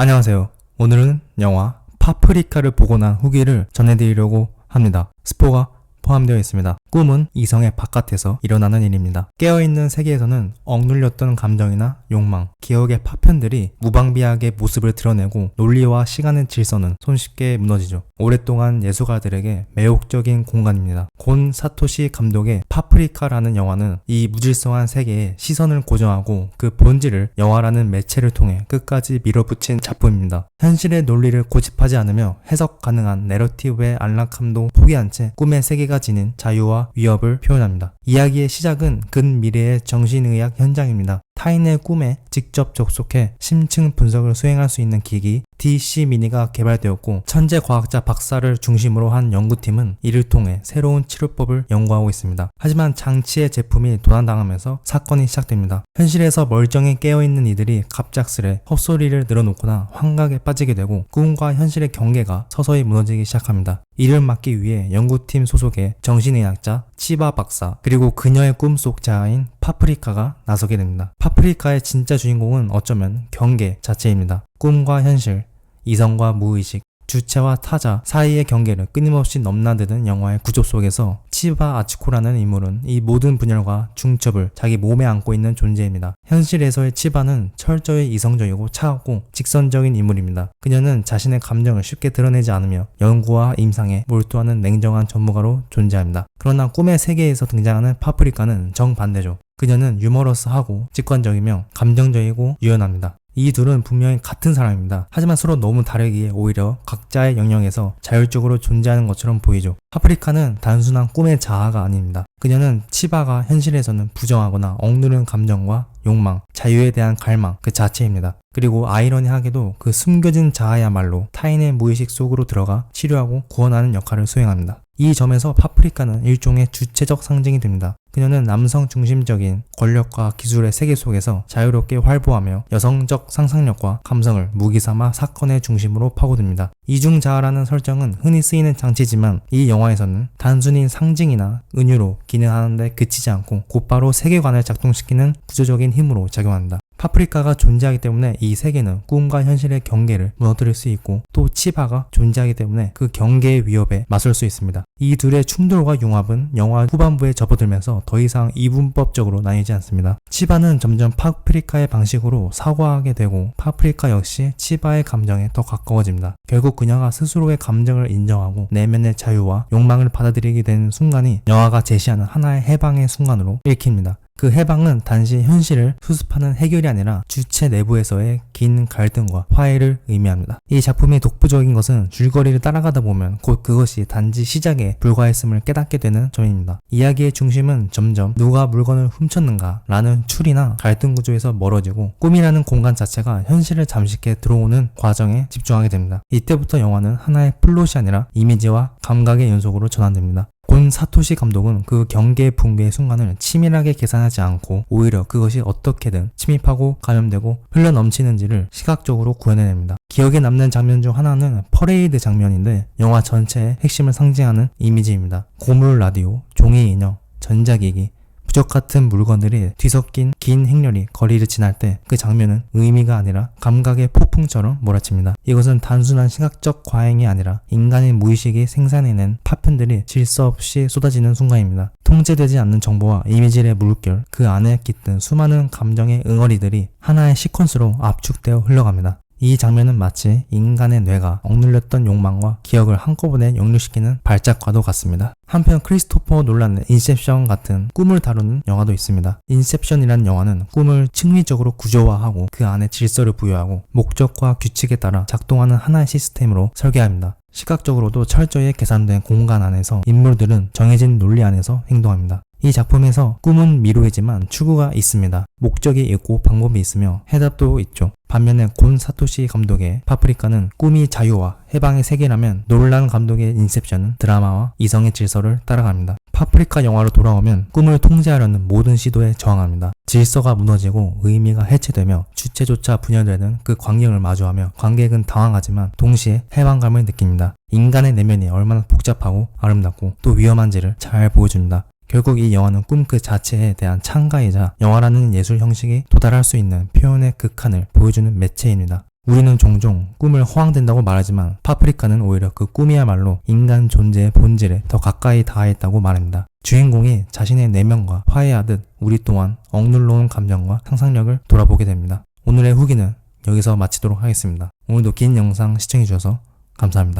안녕하세요. 오늘은 영화 파프리카를 보고 난 후기를 전해드리려고 합니다. 스포가 포함되어 있습니다. 꿈은 이성의 바깥에서 일어나는 일입니다. 깨어있는 세계에서는 억눌렸던 감정이나 욕망, 기억의 파편들이 무방비하게 모습을 드러내고 논리와 시간의 질서는 손쉽게 무너지죠. 오랫동안 예술가들에게 매혹적인 공간입니다. 곤 사토시 감독의 파프리카라는 영화는 이 무질서한 세계에 시선을 고정하고 그 본질을 영화라는 매체를 통해 끝까지 밀어붙인 작품입니다. 현실의 논리를 고집하지 않으며 해석 가능한 내러티브의 안락함도 포기한 채 꿈의 세계가 지닌 자유와 위협을 표현합니다. 이야기의 시작은 근미래의 정신의학 현장입니다. 타인의 꿈에 직접 접속해 심층 분석을 수행할 수 있는 기기 DC 미니가 개발되었고 천재 과학자 박사를 중심으로 한 연구팀은 이를 통해 새로운 치료법을 연구하고 있습니다. 하지만 장치의 제품이 도난당하면서 사건이 시작됩니다. 현실에서 멀쩡히 깨어있는 이들이 갑작스레 헛소리를 늘어놓거나 환각에 빠지게 되고 꿈과 현실의 경계가 서서히 무너지기 시작합니다. 이를 막기 위해 연구팀 소속의 정신의학자 치바 박사 그리고 그녀의 꿈속 자아인 파프리카가 나서게 됩니다. 파프리카의 진짜 주인공은 어쩌면 경계 자체입니다. 꿈과 현실, 이성과 무의식, 주체와 타자 사이의 경계를 끊임없이 넘나드는 영화의 구조 속에서 치바 아치코라는 인물은 이 모든 분열과 중첩을 자기 몸에 안고 있는 존재입니다. 현실에서의 치바는 철저히 이성적이고 차갑고 직선적인 인물입니다. 그녀는 자신의 감정을 쉽게 드러내지 않으며 연구와 임상에 몰두하는 냉정한 전문가로 존재합니다. 그러나 꿈의 세계에서 등장하는 파프리카는 정반대죠. 그녀는 유머러스하고 직관적이며 감정적이고 유연합니다. 이 둘은 분명히 같은 사람입니다. 하지만 서로 너무 다르기에 오히려 각자의 영역에서 자율적으로 존재하는 것처럼 보이죠. 파프리카는 단순한 꿈의 자아가 아닙니다. 그녀는 치바가 현실에서는 부정하거나 억누른 감정과 욕망, 자유에 대한 갈망 그 자체입니다. 그리고 아이러니하게도 그 숨겨진 자아야말로 타인의 무의식 속으로 들어가 치료하고 구원하는 역할을 수행합니다. 이 점에서 파프리카는 일종의 주체적 상징이 됩니다. 그녀는 남성 중심적인 권력과 기술의 세계 속에서 자유롭게 활보하며 여성적 상상력과 감성을 무기 삼아 사건의 중심으로 파고듭니다. 이중자아라는 설정은 흔히 쓰이는 장치지만 이 영화에서는 단순히 상징이나 은유로 기능하는데 그치지 않고 곧바로 세계관을 작동시키는 구조적인 힘으로 작용한다. 파프리카가 존재하기 때문에 이 세계는 꿈과 현실의 경계를 무너뜨릴 수 있고 또 치바가 존재하기 때문에 그 경계의 위협에 맞설 수 있습니다. 이 둘의 충돌과 융합은 영화 후반부에 접어들면서 더 이상 이분법적으로 나뉘지 않습니다. 치바는 점점 파프리카의 방식으로 사과하게 되고 파프리카 역시 치바의 감정에 더 가까워집니다. 결국 그녀가 스스로의 감정을 인정하고 내면의 자유와 욕망을 받아들이게 되는 순간이 영화가 제시하는 하나의 해방의 순간으로 읽힙니다. 그 해방은 단지 현실을 수습하는 해결이 아니라 주체 내부에서의 긴 갈등과 화해를 의미합니다. 이 작품이 독보적인 것은 줄거리를 따라가다 보면 곧 그것이 단지 시작에 불과했음을 깨닫게 되는 점입니다. 이야기의 중심은 점점 누가 물건을 훔쳤는가 라는 추리나 갈등 구조에서 멀어지고 꿈이라는 공간 자체가 현실을 잠식해 들어오는 과정에 집중하게 됩니다. 이때부터 영화는 하나의 플롯이 아니라 이미지와 감각의 연속으로 전환됩니다. 곤 사토시 감독은 그 경계 붕괴의 순간을 치밀하게 계산하지 않고 오히려 그것이 어떻게든 침입하고 감염되고 흘러 넘치는지를 시각적으로 구현해냅니다. 기억에 남는 장면 중 하나는 퍼레이드 장면인데 영화 전체의 핵심을 상징하는 이미지입니다. 고물 라디오, 종이 인형, 전자기기, 부적 같은 물건들이 뒤섞인 긴 행렬이 거리를 지날 때 그 장면은 의미가 아니라 감각의 폭풍처럼 몰아칩니다. 이것은 단순한 시각적 과잉이 아니라 인간의 무의식이 생산해낸 파편들이 질서 없이 쏟아지는 순간입니다. 통제되지 않는 정보와 이미지의 물결, 그 안에 깃든 수많은 감정의 응어리들이 하나의 시퀀스로 압축되어 흘러갑니다. 이 장면은 마치 인간의 뇌가 억눌렸던 욕망과 기억을 한꺼번에 역류시키는 발작과도 같습니다. 한편 크리스토퍼 놀란의 인셉션 같은 꿈을 다루는 영화도 있습니다. 인셉션이라는 영화는 꿈을 층위적으로 구조화하고 그 안에 질서를 부여하고 목적과 규칙에 따라 작동하는 하나의 시스템으로 설계합니다. 시각적으로도 철저히 계산된 공간 안에서 인물들은 정해진 논리 안에서 행동합니다. 이 작품에서 꿈은 미로이지만 추구가 있습니다. 목적이 있고 방법이 있으며 해답도 있죠. 반면에 곤 사토시 감독의 파프리카는 꿈이 자유와 해방의 세계라면 놀란 감독의 인셉션은 드라마와 이성의 질서를 따라갑니다. 파프리카 영화로 돌아오면 꿈을 통제하려는 모든 시도에 저항합니다. 질서가 무너지고 의미가 해체되며 주체조차 분열되는 그 광경을 마주하며 관객은 당황하지만 동시에 해방감을 느낍니다. 인간의 내면이 얼마나 복잡하고 아름답고 또 위험한지를 잘 보여줍니다. 결국 이 영화는 꿈 그 자체에 대한 창가이자 영화라는 예술 형식이 도달할 수 있는 표현의 극한을 보여주는 매체입니다. 우리는 종종 꿈을 허황된다고 말하지만 파프리카는 오히려 그 꿈이야말로 인간 존재의 본질에 더 가까이 닿아있다고 말합니다. 주인공이 자신의 내면과 화해하듯 우리 또한 억눌러온 감정과 상상력을 돌아보게 됩니다. 오늘의 후기는 여기서 마치도록 하겠습니다. 오늘도 긴 영상 시청해주셔서 감사합니다.